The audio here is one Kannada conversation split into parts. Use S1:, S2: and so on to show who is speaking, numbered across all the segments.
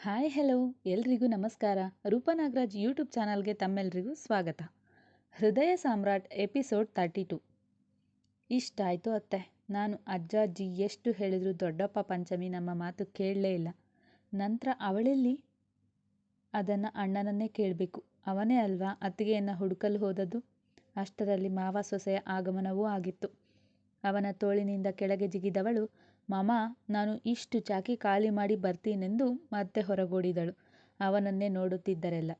S1: Hi, hello. ಎಲ್ರಿಗೂ ನಮಸ್ಕಾರ. ರೂಪನಾಗರಾಜ್ ಯೂಟ್ಯೂಬ್ ಚಾನಲ್ಗೆ ತಮ್ಮೆಲ್ರಿಗೂ ಸ್ವಾಗತ. Hridaya Samrat episode thirty two. ಇಷ್ಟಾಯಿತು ಅತ್ತೆ. ನಾನು ಅಜ್ಜ ಅಜ್ಜಿ ಎಷ್ಟು ಹೇಳಿದ್ರು ದೊಡ್ಡಪ್ಪ ಪಂಚಮಿ ನಮ್ಮ ಮಾತು ಕೇಳಲೇ ಇಲ್ಲ. ನಂತರ ಅವಳೆಲ್ಲಿ? ಅದನ್ನು ಅಣ್ಣನನ್ನೇ ಕೇಳಬೇಕು. ಅವನೇ ಅಲ್ವಾ ಅತ್ತಿಗೆಯನ್ನು ಹುಡುಕಲು ಹೋದದ್ದು? ಅಷ್ಟರಲ್ಲಿ ಮಾವ ಸೊಸೆಯ ಆಗಮನವೂ ಆಗಿತ್ತು. ಅವನ ತೋಳಿನಿಂದ ಕೆಳಗೆ ಜಿಗಿದವಳು ಮಾಮ, ನಾನು ಇಷ್ಟು ಚಾಕಿ ಖಾಲಿ ಮಾಡಿ ಬರ್ತೀನೆಂದು ಮತ್ತೆ ಹೊರಗೋಡಿದಳು. ಅವನನ್ನೇ ನೋಡುತ್ತಿದ್ದರೆಲ್ಲ.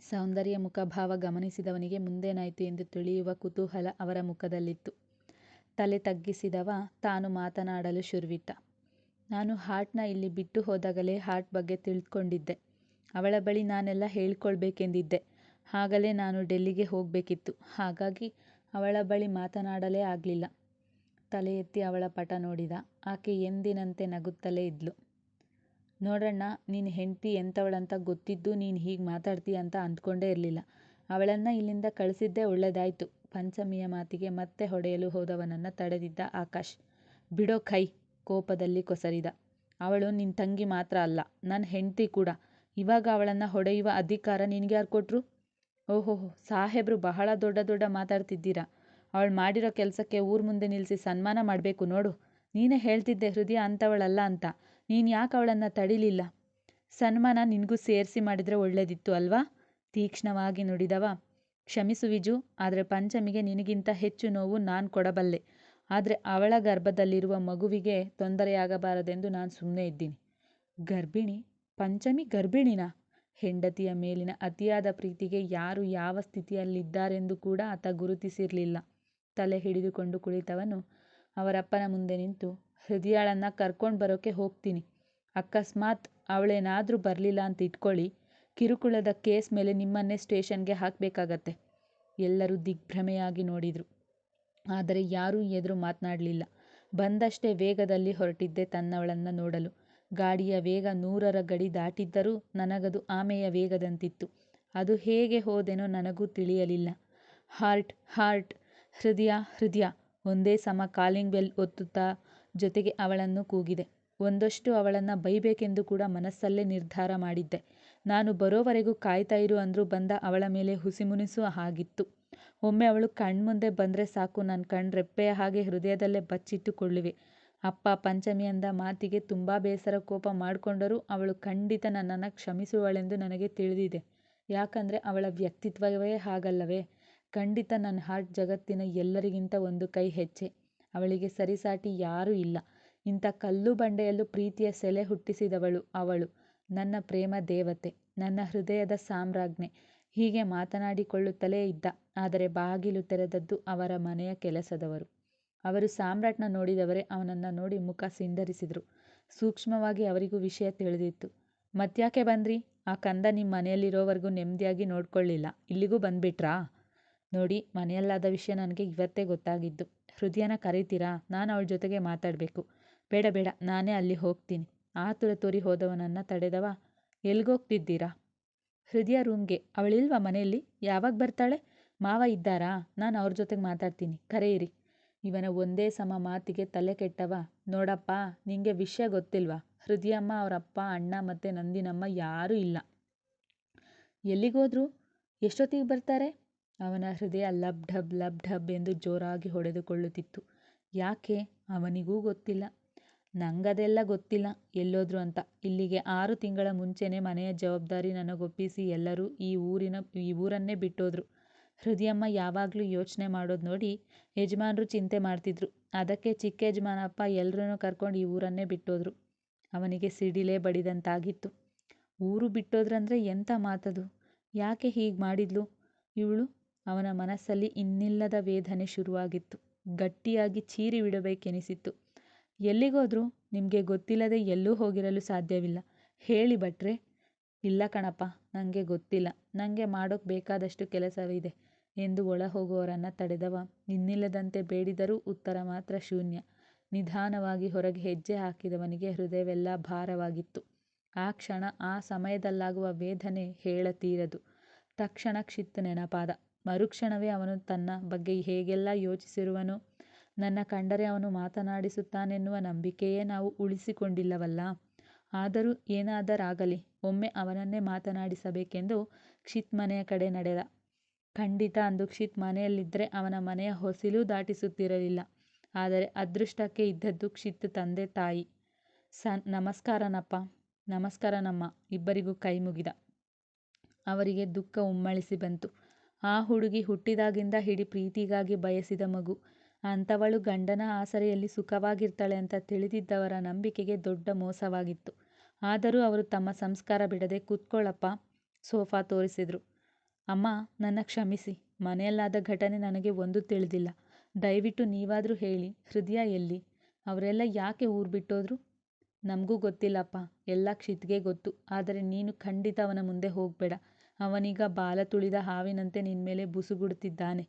S1: ಸೌಂದರ್ಯ ಮುಖಭಾವ ಗಮನಿಸಿದವನಿಗೆ ಮುಂದೇನಾಯಿತು ಎಂದು ತಿಳಿಯುವ ಕುತೂಹಲ ಅವರ ಮುಖದಲ್ಲಿತ್ತು. ತಲೆ ತಗ್ಗಿಸಿದವ ತಾನು ಮಾತನಾಡಲು ಶುರುವಿಟ್ಟ. ನಾನು ಹಾರ್ಟ್ನ ಇಲ್ಲಿ ಬಿಟ್ಟು ಹೋದಾಗಲೇ ಹಾರ್ಟ್ ಬಗ್ಗೆ ತಿಳ್ಕೊಂಡಿದ್ದೆ. ಅವಳ ಬಳಿ ನಾನೆಲ್ಲ ಹೇಳ್ಕೊಳ್ಬೇಕೆಂದಿದ್ದೆ. ಆಗಲೇ ನಾನು ಡೆಲ್ಲಿಗೆ ಹೋಗಬೇಕಿತ್ತು. ಹಾಗಾಗಿ ಅವಳ ಬಳಿ ಮಾತನಾಡಲೇ ಆಗಲಿಲ್ಲ. ತಲೆ ಎತ್ತಿ ಅವಳ ಪಟ ನೋಡಿದ. ಆಕೆ ಎಂದಿನಂತೆ ನಗುತ್ತಲೇ ಇದ್ಲು. ನೋಡಣ್ಣ ನಿನ್ನ ಹೆಂಡತಿ ಎಂಥವಳಂತ ಗೊತ್ತಿದ್ದು ನೀನು ಹೀಗೆ ಮಾತಾಡ್ತೀಯ ಅಂತ ಅಂದ್ಕೊಂಡೇ ಇರಲಿಲ್ಲ. ಅವಳನ್ನು ಇಲ್ಲಿಂದ ಕಳಿಸಿದ್ದೇ ಒಳ್ಳೆಯದಾಯಿತು ಪಂಚಮಿಯ ಮಾತಿಗೆ ಮತ್ತೆ ಹೊಡೆಯಲು ಹೋದವನನ್ನು ತಡೆದಿದ್ದ ಆಕಾಶ್. ಬಿಡೋ ಕೈ, ಕೋಪದಲ್ಲಿ ಕೊಸರಿದ. ಅವಳು ನಿನ್ನ ತಂಗಿ ಮಾತ್ರ ಅಲ್ಲ ನನ್ನ ಹೆಂಡತಿ ಕೂಡ. ಇವಾಗ ಅವಳನ್ನು ಹೊಡೆಯುವ ಅಧಿಕಾರ ನಿನಗ್ಯಾರು ಕೊಟ್ಟರು ಓಹೋಹೋ, ಸಾಹೇಬ್ರು ಬಹಳ ದೊಡ್ಡ ದೊಡ್ಡ ಮಾತಾಡ್ತಿದ್ದೀರಾ? ಅವಳು ಮಾಡಿರೋ ಕೆಲಸಕ್ಕೆ ಊರ ಮುಂದೆ ನಿಲ್ಲಿಸಿ ಸನ್ಮಾನ ಮಾಡಬೇಕು ನೋಡು. ನೀನೇ ಹೇಳ್ತಿದ್ದೆ ಹೃದಯ ಅಂಥವಳಲ್ಲ ಅಂತ. ನೀನು ಯಾಕೆ ಅವಳನ್ನು ತಡಿಲಿಲ್ಲ? ಸನ್ಮಾನ ನಿನಗೂ ಸೇರಿಸಿ ಮಾಡಿದರೆ ಒಳ್ಳೆಯದಿತ್ತು ಅಲ್ವಾ? ತೀಕ್ಷ್ಣವಾಗಿ ನುಡಿದವ. ಕ್ಷಮಿಸು ವಿಜು, ಆದರೆ ಪಂಚಮಿಗೆ ನಿನಗಿಂತ ಹೆಚ್ಚು ನೋವು ನಾನು ಕೊಡಬಲ್ಲೆ. ಆದರೆ ಅವಳ ಗರ್ಭದಲ್ಲಿರುವ ಮಗುವಿಗೆ ತೊಂದರೆಯಾಗಬಾರದೆಂದು ನಾನು ಸುಮ್ಮನೆ ಇದ್ದೀನಿ. ಗರ್ಭಿಣಿ? ಪಂಚಮಿ ಗರ್ಭಿಣಿನ? ಹೆಂಡತಿಯ ಮೇಲಿನ ಅತಿಯಾದ ಪ್ರೀತಿಗೆ ಯಾರು ಯಾವ ಸ್ಥಿತಿಯಲ್ಲಿದ್ದಾರೆಂದು ಕೂಡ ಆತ ಗುರುತಿಸಿರಲಿಲ್ಲ. ತಲೆ ಹಿಡಿದುಕೊಂಡು ಕುಳಿತವನು ಅವರಪ್ಪನ ಮುಂದೆ ನಿಂತು ಹೃದಯಾಳನ್ನು ಕರ್ಕೊಂಡು ಬರೋಕೆ ಹೋಗ್ತೀನಿ. ಅಕಸ್ಮಾತ್ ಅವಳೇನಾದರೂ ಬರಲಿಲ್ಲ ಅಂತ ಇಟ್ಕೊಳ್ಳಿ. ಕಿರುಕುಳದ ಕೇಸ್ ಮೇಲೆ ನಿಮ್ಮನ್ನೇ ಸ್ಟೇಷನ್ಗೆ ಹಾಕಬೇಕಾಗತ್ತೆ, ಎಲ್ಲರೂ ದಿಗ್ಭ್ರಮೆಯಾಗಿ ನೋಡಿದರು. ಆದರೆ ಯಾರೂ ಎದುರು ಮಾತನಾಡಲಿಲ್ಲ. ಬಂದಷ್ಟೇ ವೇಗದಲ್ಲಿ ಹೊರಟಿದ್ದೆ ತನ್ನವಳನ್ನು ನೋಡಲು. ಗಾಡಿಯ ವೇಗ ನೂರರ ಗಡಿ ದಾಟಿದ್ದರೂ ನನಗದು ಆಮೆಯ ವೇಗದಂತಿತ್ತು. ಅದು ಹೇಗೆ ಹೋದೆನೋ ನನಗೂ ತಿಳಿಯಲಿಲ್ಲ. ಹಾರ್ಟ್ ಹಾರ್ಟ್ ಹೃದಯ ಹೃದಯ, ಒಂದೇ ಸಮ ಕಾಲಿಂಗ್ ಬೆಲ್ ಒತ್ತುತ್ತಾ ಜೊತೆಗೆ ಅವಳನ್ನು ಕೂಗಿದೆ. ಒಂದಷ್ಟು ಅವಳನ್ನು ಬೈಬೇಕೆಂದು ಕೂಡ ಮನಸ್ಸಲ್ಲೇ ನಿರ್ಧಾರ ಮಾಡಿದ್ದೆ. ನಾನು ಬರೋವರೆಗೂ ಕಾಯ್ತಾ ಇರು ಅಂದರೂ ಬಂದ ಅವಳ ಮೇಲೆ ಹುಸಿಮುನಿಸು ಹಾಗಿತ್ತು. ಒಮ್ಮೆ ಅವಳು ಕಣ್ಮುಂದೆ ಬಂದರೆ ಸಾಕು ನನ್ನ ಕಣ್ಣು ರೆಪ್ಪೆಯ ಹಾಗೆ ಹೃದಯದಲ್ಲೇ ಬಚ್ಚಿಟ್ಟುಕೊಳ್ಳುವೆ. ಅಪ್ಪ ಪಂಚಮಿ ಅಂದ ಮಾತಿಗೆ ತುಂಬ ಬೇಸರ ಕೋಪ ಮಾಡಿಕೊಂಡರೂ ಅವಳು ಖಂಡಿತ ನನ್ನನ್ನು ಕ್ಷಮಿಸುವಳೆಂದು ನನಗೆ ತಿಳಿದಿದೆ. ಯಾಕಂದರೆ ಅವಳ ವ್ಯಕ್ತಿತ್ವವೇ ಹಾಗಲ್ಲವೇ? ಖಂಡಿತ ನನ್ನ ಹಾರ್ಟ್ ಜಗತ್ತಿನ ಎಲ್ಲರಿಗಿಂತ ಒಂದು ಕೈ ಹೆಚ್ಚೆ. ಅವಳಿಗೆ ಸರಿಸಾಟಿ ಯಾರೂ ಇಲ್ಲ. ಇಂಥ ಕಲ್ಲು ಬಂಡೆಯಲ್ಲೂ ಪ್ರೀತಿಯ ಸೆಲೆ ಹುಟ್ಟಿಸಿದವಳು ಅವಳು. ನನ್ನ ಪ್ರೇಮ ದೇವತೆ, ನನ್ನ ಹೃದಯದ ಸಾಮ್ರಾಜ್ಞೆ. ಹೀಗೆ ಮಾತನಾಡಿಕೊಳ್ಳುತ್ತಲೇ ಇದ್ದ. ಆದರೆ ಬಾಗಿಲು ತೆರೆದದ್ದು ಅವರ ಮನೆಯ ಕೆಲಸದವರು. ಅವರು ಸಾಮ್ರಾಟ್ನ ನೋಡಿದವರೇ ಅವನನ್ನು ನೋಡಿ ಮುಖ ಸಿಂಡರಿಸಿದರು ಸೂಕ್ಷ್ಮವಾಗಿ ಅವರಿಗೂ ವಿಷಯ ತಿಳಿದಿತ್ತು. ಮತ್ಯಾಕೆ ಬಂದ್ರಿ? ಆ ಕಂದ ನಿಮ್ಮ ಮನೆಯಲ್ಲಿರೋವರೆಗೂ ನೆಮ್ಮದಿಯಾಗಿ ನೋಡ್ಕೊಳ್ಳಿಲ್ಲ. ಇಲ್ಲಿಗೂ ಬಂದ್ಬಿಟ್ರಾ? ನೋಡಿ, ಮನೆಯಲ್ಲಾದ ವಿಷಯ ನನಗೆ ಇವತ್ತೇ ಗೊತ್ತಾಗಿದ್ದು. ಹೃದಯನ ಕರೀತೀರಾ? ನಾನು ಅವಳ ಜೊತೆಗೆ ಮಾತಾಡಬೇಕು. ಬೇಡ ಬೇಡ, ನಾನೇ ಅಲ್ಲಿ ಹೋಗ್ತೀನಿ. ಆತುರ ತೋರಿ ಹೋದವನನ್ನು ತಡೆದವ? ಎಲ್ಗೋಗ್ತಿದ್ದೀರಾ? ಹೃದಯ ರೂಮ್ಗೆ ಅವಳಿಲ್ವಾ ಮನೆಯಲ್ಲಿ? ಯಾವಾಗ ಬರ್ತಾಳೆ? ಮಾವ ಇದ್ದಾರಾ? ನಾನು ಅವ್ರ ಜೊತೆಗೆ ಮಾತಾಡ್ತೀನಿ. ಕರೆಯಿರಿ. ಇವನ ಒಂದೇ ಸಮ ಮಾತಿಗೆ ತಲೆ ಕೆಟ್ಟವ? ನೋಡಪ್ಪ, ನಿಂಗೆ ವಿಷಯ ಗೊತ್ತಿಲ್ವಾ? ಹೃದಯಮ್ಮ, ಅವರಪ್ಪ, ಅಣ್ಣ ಮತ್ತು ನಂದಿನಮ್ಮ ಯಾರೂ ಇಲ್ಲ. ಎಲ್ಲಿಗೋದ್ರು? ಎಷ್ಟೊತ್ತಿಗೆ ಬರ್ತಾರೆ? ಅವನ ಹೃದಯ ಲಬ್ ಢಬ್ ಲಬ್ ಢಬ್ ಎಂದು ಜೋರಾಗಿ ಹೊಡೆದುಕೊಳ್ಳುತ್ತಿತ್ತು. ಯಾಕೆ? ಅವನಿಗೂ ಗೊತ್ತಿಲ್ಲ. ನಂಗದೆಲ್ಲ ಗೊತ್ತಿಲ್ಲ. ಎಲ್ಲೋದ್ರು ಅಂತ. ಇಲ್ಲಿಗೆ ಆರು ತಿಂಗಳ ಮುಂಚೆನೇ ಮನೆಯ ಜವಾಬ್ದಾರಿ ನನಗೊಪ್ಪಿಸಿ ಎಲ್ಲರೂ ಈ ಊರಿನ, ಈ ಊರನ್ನೇ ಬಿಟ್ಟೋದ್ರು. ಹೃದಯಮ್ಮ ಯಾವಾಗಲೂ ಯೋಚನೆ ಮಾಡೋದು ನೋಡಿ ಯಜಮಾನರು ಚಿಂತೆ ಮಾಡ್ತಿದ್ರು. ಅದಕ್ಕೆ ಚಿಕ್ಕ ಯಜಮಾನಪ್ಪ ಎಲ್ಲರೂ ಕರ್ಕೊಂಡು ಈ ಊರನ್ನೇ ಬಿಟ್ಟೋದ್ರು. ಅವನಿಗೆ ಸಿಡಿಲೇ ಬಡಿದಂತಾಗಿತ್ತು. ಊರು ಬಿಟ್ಟೋದ್ರಂದ್ರೆ ಎಂಥ ಮಾತದು? ಯಾಕೆ ಹೀಗೆ ಮಾಡಿದ್ಲು? ಇವಳು ಅವನ ಮನಸ್ಸಲ್ಲಿ ಇನ್ನಿಲ್ಲದ ವೇದನೆ ಶುರುವಾಗಿತ್ತು. ಗಟ್ಟಿಯಾಗಿ ಚೀರಿ ಬಿಡಬೇಕೆನಿಸಿತ್ತು ಎಲ್ಲಿಗೋದ್ರೂ ನಿಮಗೆ ಗೊತ್ತಿಲ್ಲದೆ ಎಲ್ಲೂ ಹೋಗಿರಲು ಸಾಧ್ಯವಿಲ್ಲ. ಹೇಳಿ ಭಟ್ರೆ. ಇಲ್ಲ ಕಣಪ್ಪ ನನಗೆ ಗೊತ್ತಿಲ್ಲ. ನನಗೆ ಮಾಡೋಕ್ಕೆ ಬೇಕಾದಷ್ಟು ಕೆಲಸವಿದೆ. ಎಂದು ಒಳ ಹೋಗುವವರನ್ನು ತಡೆದವ ಇನ್ನಿಲ್ಲದಂತೆ ಬೇಡಿದರೂ ಉತ್ತರ ಮಾತ್ರ ಶೂನ್ಯ. ನಿಧಾನವಾಗಿ ಹೊರಗೆ ಹೆಜ್ಜೆ ಹಾಕಿದವನಿಗೆ ಹೃದಯವೆಲ್ಲ ಭಾರವಾಗಿತ್ತು. ಆ ಕ್ಷಣ, ಆ ಸಮಯದಲ್ಲಾಗುವ ವೇದನೆ ಹೇಳತೀರದು ತಕ್ಷಣ ಕ್ಷಿತ್ ನೆನಪಾದ. ಮರುಕ್ಷಣವೇ ಅವನು ತನ್ನ ಬಗ್ಗೆ ಹೇಗೆಲ್ಲ ಯೋಚಿಸಿರುವನೋ ನನ್ನ ಕಂಡರೆ ಅವನು ಮಾತನಾಡಿಸುತ್ತಾನೆನ್ನುವ ನಂಬಿಕೆಯೇ ನಾವು ಉಳಿಸಿಕೊಂಡಿಲ್ಲವಲ್ಲ ಆದರೂ ಏನಾದರಾಗಲಿ, ಒಮ್ಮೆ ಅವನನ್ನೇ ಮಾತನಾಡಿಸಬೇಕೆಂದು ಕ್ಷಿತ್ ಮನೆಯ ಕಡೆ ನಡೆದ. ಖಂಡಿತ ಅಂದು ಕ್ಷಿತ್ ಮನೆಯಲ್ಲಿದ್ದರೆ ಅವನ ಮನೆಯ ಹೊಸಿಲೂ ದಾಟಿಸುತ್ತಿರಲಿಲ್ಲ. ಆದರೆ ಅದೃಷ್ಟಕ್ಕೆ ಇದ್ದದ್ದು ಕ್ಷಿತ್ ತಂದೆ ತಾಯಿ. ಸ ನಮಸ್ಕಾರನಪ್ಪ. ನಮಸ್ಕಾರನಮ್ಮ ಇಬ್ಬರಿಗೂ ಕೈ ಮುಗಿದ. ಅವರಿಗೆ ದುಃಖ ಉಮ್ಮಳಿಸಿ ಬಂತು. ಆ ಹುಡುಗಿ ಹುಟ್ಟಿದಾಗಿಂದ ಹಿಡಿ ಪ್ರೀತಿಗಾಗಿ ಬಯಸಿದ ಮಗು. ಅಂಥವಳು ಗಂಡನ ಆಸರೆಯಲ್ಲಿ ಸುಖವಾಗಿರ್ತಾಳೆ ಅಂತ ತಿಳಿದಿದ್ದವರ ನಂಬಿಕೆಗೆ ದೊಡ್ಡ ಮೋಸವಾಗಿತ್ತು. ಆದರೂ ಅವರು ತಮ್ಮ ಸಂಸ್ಕಾರ ಬಿಡದೆ ಕೂತ್ಕೊಳ್ಳಪ್ಪ ಸೋಫಾ ತೋರಿಸಿದ್ರು. ಅಮ್ಮ, ನನ್ನ ಕ್ಷಮಿಸಿ. ಮನೆಯಲ್ಲಾದ ಘಟನೆ ನನಗೆ ಒಂದು ತಿಳಿದಿಲ್ಲ. ದಯವಿಟ್ಟು ನೀವಾದರೂ ಹೇಳಿ ಹೃದಯ ಎಲ್ಲಿ? ಅವರೆಲ್ಲ ಯಾಕೆ ಊರು ಬಿಟ್ಟೋದ್ರು? ನಮಗೂ ಗೊತ್ತಿಲ್ಲಪ್ಪ. ಎಲ್ಲ ಕ್ಷಿತ್ಗೆ ಗೊತ್ತು. ಆದರೆ ನೀನು ಖಂಡಿತ ಅವನ ಮುಂದೆ ಹೋಗ್ಬೇಡ. ಅವನೀಗ ಬಾಲ ತುಳಿದ ಹಾವಿನಂತೆ ನಿನ್ಮೇಲೆ ಬುಸುಗುಡುತ್ತಿದ್ದಾನೆ.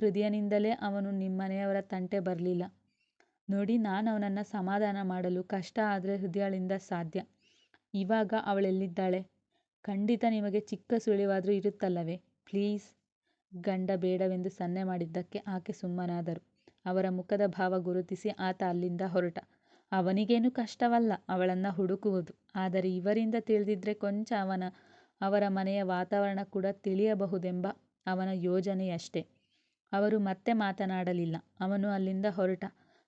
S1: ಹೃದಯನಿಂದಲೇ ಅವನು ನಿಮ್ಮನೆಯವರ ತಂಟೆ ಬರಲಿಲ್ಲ ನೋಡಿ, ನಾನು ಅವನನ್ನು ಸಮಾಧಾನ ಮಾಡಲು ಕಷ್ಟ ಆದರೆ ಹೃದಯಳಿಂದ ಸಾಧ್ಯ. ಇವಾಗ ಅವಳೆಲ್ಲಿದ್ದಾಳೆ? ಖಂಡಿತ ನಿಮಗೆ ಚಿಕ್ಕ ಸುಳಿವಾದರೂ ಇರುತ್ತಲ್ಲವೇ? ಪ್ಲೀಸ್. ಗಂಡ ಬೇಡವೆಂದು ಸನ್ನೆ ಮಾಡಿದ್ದಕ್ಕೆ ಆಕೆ ಸುಮ್ಮನಾದರು. ಅವರ ಮುಖದ ಭಾವ ಗುರುತಿಸಿ ಆತ ಅಲ್ಲಿಂದ ಹೊರಟ. ಅವನಿಗೇನು ಕಷ್ಟವಲ್ಲ ಅವಳನ್ನ ಹುಡುಕುವುದು. ಆದರೆ ಇವರಿಂದ ತಿಳಿದಿದ್ರೆ ಕೊಂಚ ಅವನ ಅವರ ಮನೆಯ ವಾತಾವರಣ ಕೂಡ ತಿಳಿಯಬಹುದೆಂಬ ಅವನ ಯೋಚನೆಯಷ್ಟೆ. ಅವರು ಮತ್ತೆ ಮಾತನಾಡಲಿಲ್ಲ. ಅವನು ಅಲ್ಲಿಂದ ಹೊರಟ.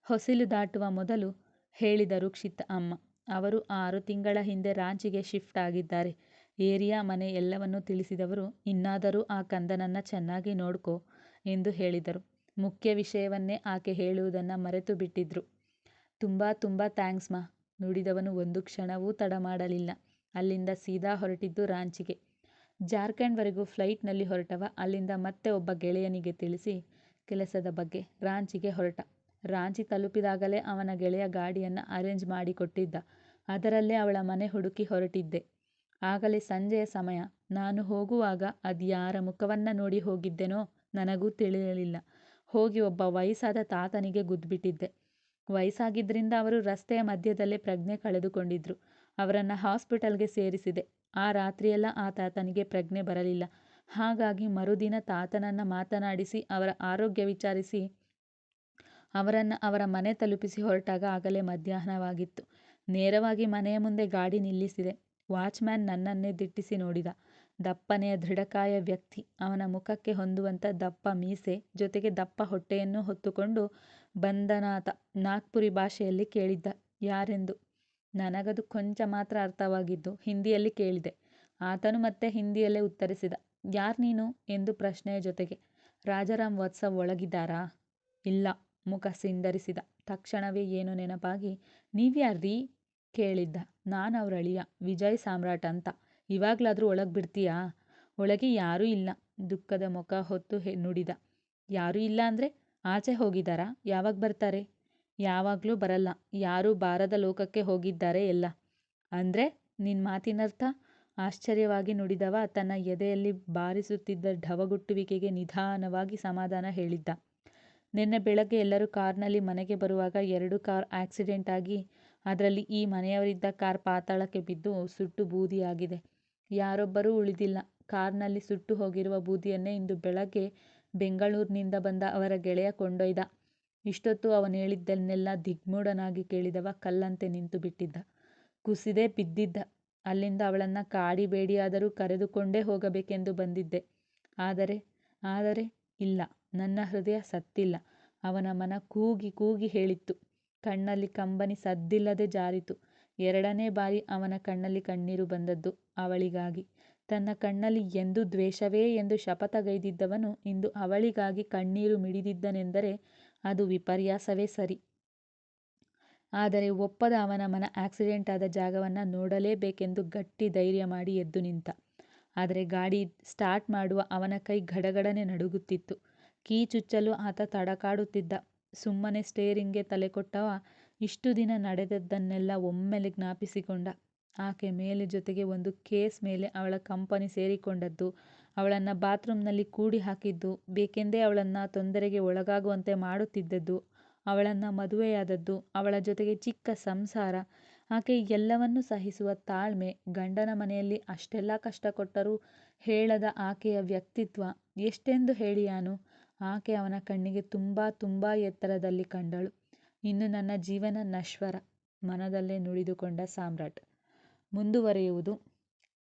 S1: ಹೊಸಿಲು ದಾಟುವ ಮೊದಲು ಹೇಳಿದರು ಕ್ಷಿತ್ ಅಮ್ಮ. ಅವರು ಆರು ತಿಂಗಳ ಹಿಂದೆ ರಾಂಚಿಗೆ ಶಿಫ್ಟ್ ಆಗಿದ್ದಾರೆ. ಏರಿಯಾ ಮನೆ ಎಲ್ಲವನ್ನೂ ತಿಳಿಸಿದವರು, ಇನ್ನಾದರೂ ಆ ಕಂದನನ್ನ ಚೆನ್ನಾಗಿ ನೋಡ್ಕೋ ಎಂದು ಹೇಳಿದರು. ಮುಖ್ಯ ವಿಷಯವನ್ನೇ ಆಕೆ ಹೇಳುವುದನ್ನ ಮರೆತು ಬಿಟ್ಟಿದ್ರು. ತುಂಬಾ ತುಂಬಾ ಥ್ಯಾಂಕ್ಸ್ ಮಾ, ನುಡಿದವನು ಒಂದು ಕ್ಷಣವೂ ತಡ ಮಾಡಲಿಲ್ಲ. ಅಲ್ಲಿಂದ ಸೀದಾ ಹೊರಟಿದ್ದು ರಾಂಚಿಗೆ. ಜಾರ್ಖಂಡ್ವರೆಗೂ ಫ್ಲೈಟ್ನಲ್ಲಿ ಫ್ಲೈಟ್ನಲ್ಲಿ ಹೊರಟವ ಅಲ್ಲಿಂದ ಮತ್ತೆ ಒಬ್ಬ ಗೆಳೆಯನಿಗೆ ತಿಳಿಸಿ ಕೆಲಸದ ಬಗ್ಗೆ ರಾಂಚಿಗೆ ಹೊರಟ. ರಾಂಚಿ ತಲುಪಿದಾಗಲೇ ಅವನ ಗೆಳೆಯ ಗಾಡಿಯನ್ನ ಅರೇಂಜ್ ಮಾಡಿಕೊಟ್ಟಿದ್ದ. ಅದರಲ್ಲೇ ಅವಳ ಮನೆ ಹುಡುಕಿ ಹೊರಟಿದ್ದೆ. ಆಗಲೇ ಸಂಜೆಯ ಸಮಯ. ನಾನು ಹೋಗುವಾಗ ಅದ್ಯಾರ ಮುಖವನ್ನ ನೋಡಿ ಹೋಗಿದ್ದೆನೋ ನನಗೂ ತಿಳಿಯಲಿಲ್ಲ. ಹೋಗಿ ಒಬ್ಬ ವಯಸ್ಸಾದ ತಾತನಿಗೆ ಗುದ್ದ್ಬಿಟ್ಟಿದ್ದೆ. ವಯಸ್ಸಾಗಿದ್ದರಿಂದ ಅವರು ರಸ್ತೆಯ ಮಧ್ಯದಲ್ಲೇ ಪ್ರಜ್ಞೆ ಕಳೆದುಕೊಂಡಿದ್ರು. ಅವರನ್ನ ಹಾಸ್ಪಿಟಲ್ಗೆ ಸೇರಿಸಿದೆ. ಆ ರಾತ್ರಿಯೆಲ್ಲ ಆ ತಾತನಿಗೆ ಪ್ರಜ್ಞೆ ಬರಲಿಲ್ಲ. ಹಾಗಾಗಿ ಮರುದಿನ ತಾತನನ್ನ ಮಾತನಾಡಿಸಿ, ಅವರ ಆರೋಗ್ಯ ವಿಚಾರಿಸಿ ಅವರನ್ನು ಅವರ ಮನೆ ತಲುಪಿಸಿ ಹೊರಟಾಗ ಆಗಲೇ ಮಧ್ಯಾಹ್ನವಾಗಿತ್ತು. ನೇರವಾಗಿ ಮನೆಯ ಮುಂದೆ ಗಾಡಿ ನಿಲ್ಲಿಸಿದೆ. ವಾಚ್ ಮ್ಯಾನ್ ನನ್ನನ್ನೇ ದಿಟ್ಟಿಸಿ ನೋಡಿದ. ದಪ್ಪನೆಯ ದೃಢಕಾಯ ವ್ಯಕ್ತಿ. ಅವನ ಮುಖಕ್ಕೆ ಹೊಂದುವಂತ ದಪ್ಪ ಮೀಸೆ ಜೊತೆಗೆ ದಪ್ಪ ಹೊಟ್ಟೆಯನ್ನು ಹೊತ್ತುಕೊಂಡು ಬಂದನಾತ ನಾಗ್ಪುರಿ ಭಾಷೆಯಲ್ಲಿ ಕೇಳಿದ್ದ, ಯಾರೆಂದು. ನನಗದು ಕೊಂಚ ಮಾತ್ರ ಅರ್ಥವಾಗಿದ್ದು ಹಿಂದಿಯಲ್ಲಿ ಕೇಳಿದೆ. ಆತನು ಮತ್ತೆ ಹಿಂದಿಯಲ್ಲೇ ಉತ್ತರಿಸಿದ, ಯಾರ್ ನೀನು ಎಂದು ಪ್ರಶ್ನೆಯ ಜೊತೆಗೆ. ರಾಜಾರಾಮ್ ವತ್ಸ ಒಳಗಿದ್ದಾರಾ? ಇಲ್ಲ. ಮುಖ ಸಿಂಡರಿಸಿದ. ತಕ್ಷಣವೇ ಏನು ನೆನಪಾಗಿ ನೀವ್ಯಾರ್ರೀ? ಕೇಳಿದ್ದ. ನಾನವ್ರಳಿಯ ವಿಜಯ್ ಸಾಮ್ರಾಟ್ ಅಂತ. ಇವಾಗ್ಲಾದ್ರೂ ಒಳಗ್ ಬಿಡ್ತೀಯಾ? ಒಳಗೆ ಯಾರೂ ಇಲ್ಲ, ದುಃಖದ ಮುಖ ಹೊತ್ತು ನುಡಿದ. ಯಾರೂ ಇಲ್ಲ ಅಂದ್ರೆ? ಆಚೆ ಹೋಗಿದಾರಾ? ಯಾವಾಗ ಬರ್ತಾರೆ? ಯಾವಾಗ್ಲೂ ಬರಲ್ಲ. ಯಾರೂ ಬಾರದ ಲೋಕಕ್ಕೆ ಹೋಗಿದ್ದಾರೆ ಎಲ್ಲ. ಅಂದ್ರೆ? ನಿನ್ ಮಾತಿನರ್ಥ? ಆಶ್ಚರ್ಯವಾಗಿ ನುಡಿದವ ತನ್ನ ಎದೆಯಲ್ಲಿ ಬಾರಿಸುತ್ತಿದ್ದ ಢವಗುಟ್ಟುವಿಕೆಗೆ ನಿಧಾನವಾಗಿ ಸಮಾಧಾನ ಹೇಳಿದ್ದ. ನೆನ್ನೆ ಬೆಳಗ್ಗೆ ಎಲ್ಲರೂ ಕಾರ್ನಲ್ಲಿ ಮನೆಗೆ ಬರುವಾಗ ಎರಡು ಕಾರ್ ಆಕ್ಸಿಡೆಂಟ್ ಆಗಿ ಅದರಲ್ಲಿ ಈ ಮನೆಯವರಿದ್ದ ಕಾರ್ ಪಾತಾಳಕ್ಕೆ ಬಿದ್ದು ಸುಟ್ಟು ಬೂದಿಯಾಗಿದೆ. ಯಾರೊಬ್ಬರೂ ಉಳಿದಿಲ್ಲ. ಕಾರ್ನಲ್ಲಿ ಸುಟ್ಟು ಹೋಗಿರುವ ಬೂದಿಯನ್ನೇ ಇಂದು ಬೆಳಗ್ಗೆ ಬೆಂಗಳೂರಿನಿಂದ ಬಂದ ಅವರ ಗೆಳೆಯ ಕೊಂಡೊಯ್ದ. ಇಷ್ಟೊತ್ತೂ ಅವನೇಳಿದ್ದನ್ನೆಲ್ಲ ದಿಗ್ಮೂಢನಾಗಿ ಕೇಳಿದವ ಕಲ್ಲಂತೆ ನಿಂತು ಬಿಟ್ಟಿದ್ದ. ಕುಸಿದೇ ಬಿದ್ದಿದ್ದ. ಅಲ್ಲಿಂದ ಅವಳನ್ನ ಕಾಡಿಬೇಡಿಯಾದರೂ ಕರೆದುಕೊಂಡೇ ಹೋಗಬೇಕೆಂದು ಬಂದಿದ್ದೆ. ಆದರೆ ಆದರೆ ಇಲ್ಲ ನನ್ನ ಹೃದಯ ಸತ್ತಿಲ್ಲ. ಅವನ ಮನ ಕೂಗಿ ಕೂಗಿ ಹೇಳಿತ್ತು. ಕಣ್ಣಲ್ಲಿ ಕಂಬನಿ ಸದ್ದಿಲ್ಲದೆ ಜಾರಿತು. ಎರಡನೇ ಬಾರಿ ಅವನ ಕಣ್ಣಲ್ಲಿ ಕಣ್ಣೀರು ಬಂದದ್ದು ಅವಳಿಗಾಗಿ. ತನ್ನ ಕಣ್ಣಲ್ಲಿ ಎಂದು ದ್ವೇಷವೇ ಎಂದು ಶಪಥಗೈದಿದ್ದವನು ಇಂದು ಅವಳಿಗಾಗಿ ಕಣ್ಣೀರು ಮಿಡಿದಿದ್ದನೆಂದರೆ ಅದು ವಿಪರ್ಯಾಸವೇ ಸರಿ. ಆದರೆ ಒಪ್ಪದ ಅವನ ಮನ ಆಕ್ಸಿಡೆಂಟ್ ಆದ ಜಾಗವನ್ನ ನೋಡಲೇಬೇಕೆಂದು ಗಟ್ಟಿ ಧೈರ್ಯ ಮಾಡಿ ಎದ್ದು ನಿಂತ. ಆದರೆ ಗಾಡಿ ಸ್ಟಾರ್ಟ್ ಮಾಡುವ ಅವನ ಕೈ ಗಡಗಡನೆ ನಡುಗುತ್ತಿತ್ತು. ಕೀ ಚುಚ್ಚಲು ಆತ ತಡಕಾಡುತ್ತಿದ್ದ. ಸುಮ್ಮನೆ ಸ್ಟೇರಿಂಗ್ಗೆ ತಲೆ ಕೊಟ್ಟವ ಇಷ್ಟು ದಿನ ನಡೆದದ್ದನ್ನೆಲ್ಲ ಒಮ್ಮೆಲೆ ಜ್ಞಾಪಿಸಿಕೊಂಡ. ಆಕೆ ಮೇಲೆ ಜೊತೆಗೆ ಒಂದು ಕೇಸ್ ಮೇಲೆ ಅವಳ ಕಂಪನಿ ಸೇರಿಕೊಂಡದ್ದು, ಅವಳನ್ನ ಬಾತ್ರೂಮ್ನಲ್ಲಿ ಕೂಡಿ ಹಾಕಿದ್ದು, ಬೇಕೆಂದೇ ಅವಳನ್ನ ತೊಂದರೆಗೆ ಒಳಗಾಗುವಂತೆ ಮಾಡುತ್ತಿದ್ದದ್ದು, ಅವಳನ್ನ ಮದುವೆಯಾದದ್ದು, ಅವಳ ಜೊತೆಗೆ ಚಿಕ್ಕ ಸಂಸಾರ, ಆಕೆ ಎಲ್ಲವನ್ನೂ ಸಹಿಸುವ ತಾಳ್ಮೆ, ಗಂಡನ ಮನೆಯಲ್ಲಿ ಅಷ್ಟೆಲ್ಲ ಕಷ್ಟ ಕೊಟ್ಟರೂ ಹೇಳದ ಆಕೆಯ ವ್ಯಕ್ತಿತ್ವ ಎಷ್ಟೆಂದು ಹೇಳಿಯಾನು? ಆಕೆ ಅವನ ಕಣ್ಣಿಗೆ ತುಂಬಾ ತುಂಬಾ ಎತ್ತರದಲ್ಲಿ ಕಂಡಳು. ಇನ್ನು ನನ್ನ ಜೀವನ ನಶ್ವರ. ಮನದಲ್ಲೇ ನುಡಿದುಕೊಂಡ ಸಾಮ್ರಾಟ್. ಮುಂದುವರಿಯುವುದು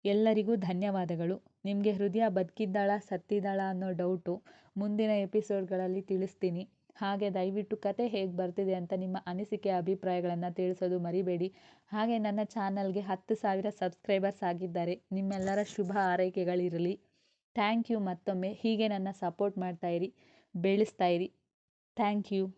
S1: ಎಲ್ಲರಿಗೂ ಧನ್ಯವಾದಗಳು. ನಿಮಗೆ ಹೃದಯ ಬದುಕಿದ್ದಾಳ, ಸತ್ತಿದ್ದಾಳ ಅನ್ನೋ ಡೌಟು ಮುಂದಿನ ಎಪಿಸೋಡ್ಗಳಲ್ಲಿ ತಿಳಿಸ್ತೀನಿ. ಹಾಗೆ ದಯವಿಟ್ಟು ಕತೆ ಹೇಗೆ ಬರ್ತಿದೆ ಅಂತ ನಿಮ್ಮ ಅನಿಸಿಕೆ, ಅಭಿಪ್ರಾಯಗಳನ್ನು ತಿಳಿಸೋದು ಮರಿಬೇಡಿ. ಹಾಗೆ ನನ್ನ ಚಾನಲ್ಗೆ ಹತ್ತು ಸಾವಿರ ಸಬ್ಸ್ಕ್ರೈಬರ್ಸ್ ಆಗಿದ್ದಾರೆ. ನಿಮ್ಮೆಲ್ಲರ ಶುಭ ಆರೈಕೆಗಳಿರಲಿ ಥ್ಯಾಂಕ್ ಯು ಮತ್ತೊಮ್ಮೆ. ಹೀಗೆ ನನ್ನ ಸಪೋರ್ಟ್ ಮಾಡ್ತಾಯಿರಿ ಬೆಳೆಸ್ತಾಯಿರಿ ಥ್ಯಾಂಕ್ ಯು.